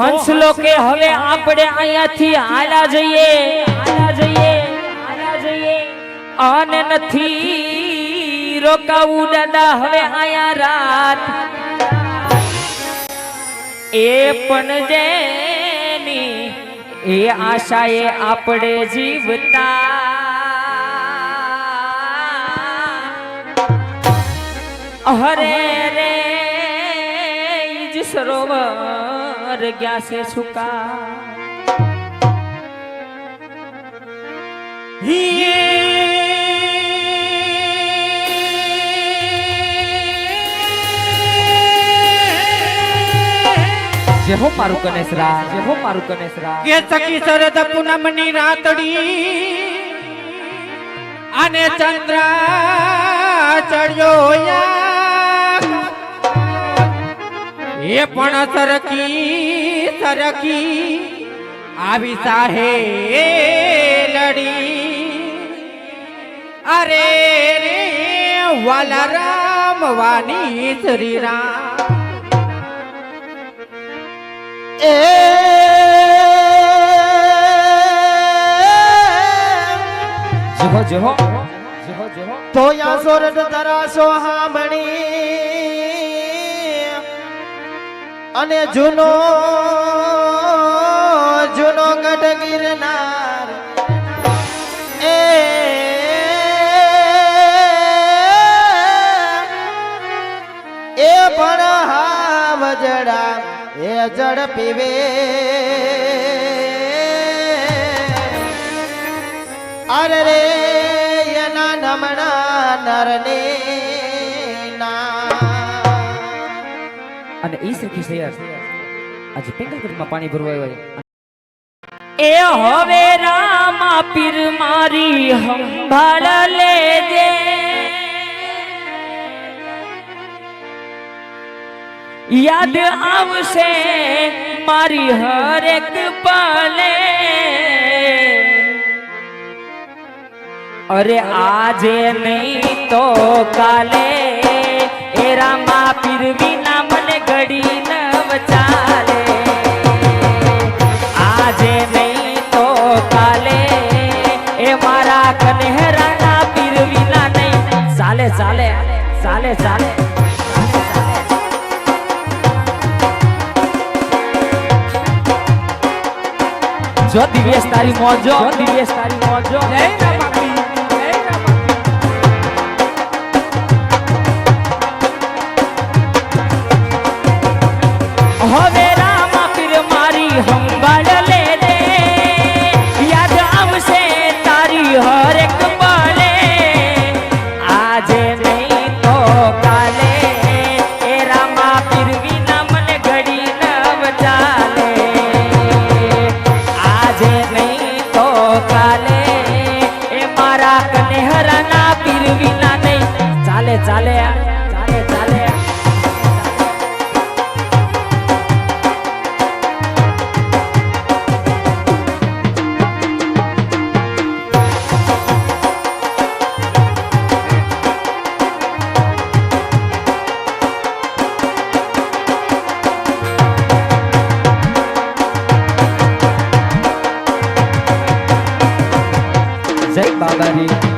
હંસલો કે હવે આપણે અહીંયાથી આલા જઈએ. આલા જઈએ આલા જઈએ. અને નથી રોકાવું દાદા, હવે અહીંયા રાત. એ પણ જેની, એ આશાએ આપણે જીવતા. હરે સરોવર ગયા છે સુકા જે હો મારું કનેસરા જે હો મારું કનેસરા કે સખી શરદ પૂનમની રાતડી અને ચંદ્ર ચડ્યો એ પણ સરખી સરખી આવી સાહે લડી. અરે રે વાલા રામ વાની શ્રી રામ એ જે હો જે હો તો યા સોરડ હો તરાસો હામણી અને જૂનો જૂનો ગઢ ગિરનાર એ એ પણ હાવ જડા, એ જડ પીવે. અરે રે, એના નમણા નરને અને ઈ શેર આજે પેંગલગઢમાં પાણી ભરવાય એ હવે રામા પીર મારી સંભાળ લેજે. યાદ આવશે મારી હરેક પલે. અરે આજે નહીં તો કાલે. કાલે એ મારા કનેહરાના પીર વિના નહીં. ચાલે ચાલે ચાલે ચાલે. જો દિવ્યેશ તારી મોજો દિવ્યેશ તારી મોજો. જય મારા કનેહરાના પીર વિના નહીં. ચાલે ચાલે જય બાબારી જય બાબારી